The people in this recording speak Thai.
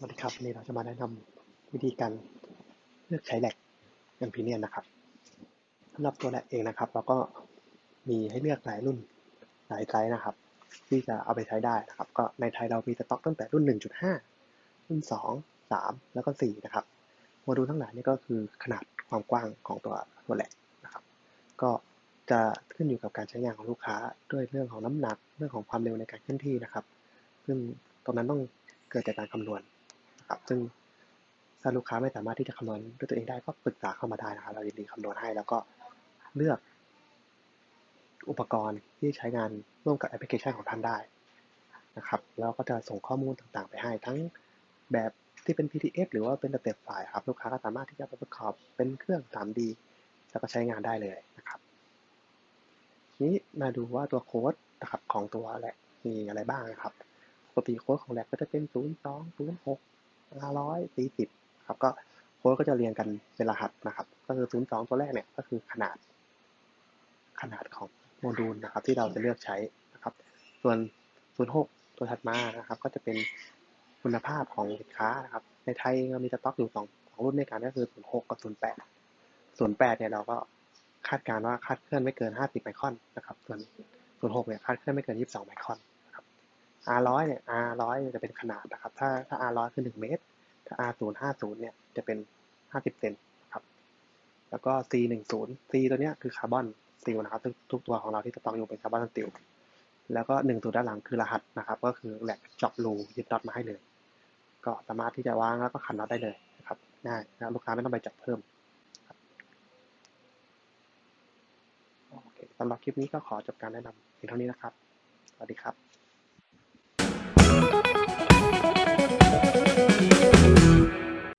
สวันนี้เราจะมาแนะนำวิธีการเลือกใช้แหลกแอมพีเนียนนะครับสำหรับตัวแหลกเองนะครับ เราก็มีให้เลือกหลายรุ่นหลายไซส์นะครับ ที่จะเอาไปใช้ได้นะครับ ก็ในไทยเรามีสต็อกตั้งแต่รุ่น 1.5 รุ่น 2 3 แล้วก็ 4 นะครับโมดูลทั้งหลายนี่ก็คือขนาดความกว้างของตัวตัวแหลกนะครับ ก็จะขึ้นอยู่กับการใช้งานของลูกค้าด้วยเรื่องของน้ำหนักเรื่องของความเร็วในการเคลื่อนที่นะครับ ซึ่งตรงนั้นต้องเกิดจากการคำนวณ นะครับ ซึ่งถ้าลูกค้าไม่สามารถที่จะคำนวณด้วยตัวเองได้ก็ปรึกษาเข้ามาได้นะครับ เรายินดีคำนวณให้แล้วก็เลือก อุปกรณ์ที่ใช้งานร่วมกับแอปพลิเคชันของท่านได้นะครับแล้วก็จะส่งข้อมูลต่างๆ ไปให้ทั้งแบบที่เป็น PDF หรือว่าเป็นสเต็ปไฟล์ครับลูกค้าก็สามารถที่จะไปประกอบเป็นเครื่อง 3D แล้วก็ใช้งานได้เลยนะครับนี้มาดูว่าตัวโค้ดนะครับของตัวแหละมีอะไรบ้างนะครับปกติโค้ดของแลกก็จะเป็น 0 2 0 6 500 40ครับก็โค้ดก็จะเรียงกันเป็นรหัสนะครับ ก็คือ0 2ตัวแรกเนี่ยก็คือขนาด ขนาดของโมดูลนะครับ ที่เราจะเลือกใช้นะครับ ส่วน06ตัวถัดมานะครับ ก็จะเป็นคุณภาพของสินค้านะครับ ในไทยเรามีสต็อกอยู่สองสองรุ่นในการก็คือ06กับ08 08เนี่ยเราก็คาดการณ์ว่าคาดเคลื่อนไม่เกิน50ไมครอนนะครับ ส่วน06เนี่ยคาดเคลื่อนไม่เกิน22ไมครอนนะครับ R100 เนี่ย R100 จะเป็นขนาดนะครับ ถ้าถ้า R100 คือ 1 เมตร ถ้า R050 เนี่ยจะเป็น 50 เซนนะครับ แล้วก็ C10 C ตัวเนี้ยคือคาร์บอนสตีลนะครับทุกทุกตัวของเราที่สต็อกอยู่เป็นคาร์บอนสตีลแล้วก็1ตัวด้านหลังคือรหัสนะครับ ก็คือแหลกเจาะรูยึดน็อตมาให้เลย ก็สามารถที่จะวางแล้วก็ขันน็อตได้เลยนะครับง่ายนะลูกค้าไม่ต้องไปจับเพิ่มโอเคสำหรับคลิปนี้ก็ขอจบการแนะนำเพียงเท่านี้นะครับ สวัสดีครับ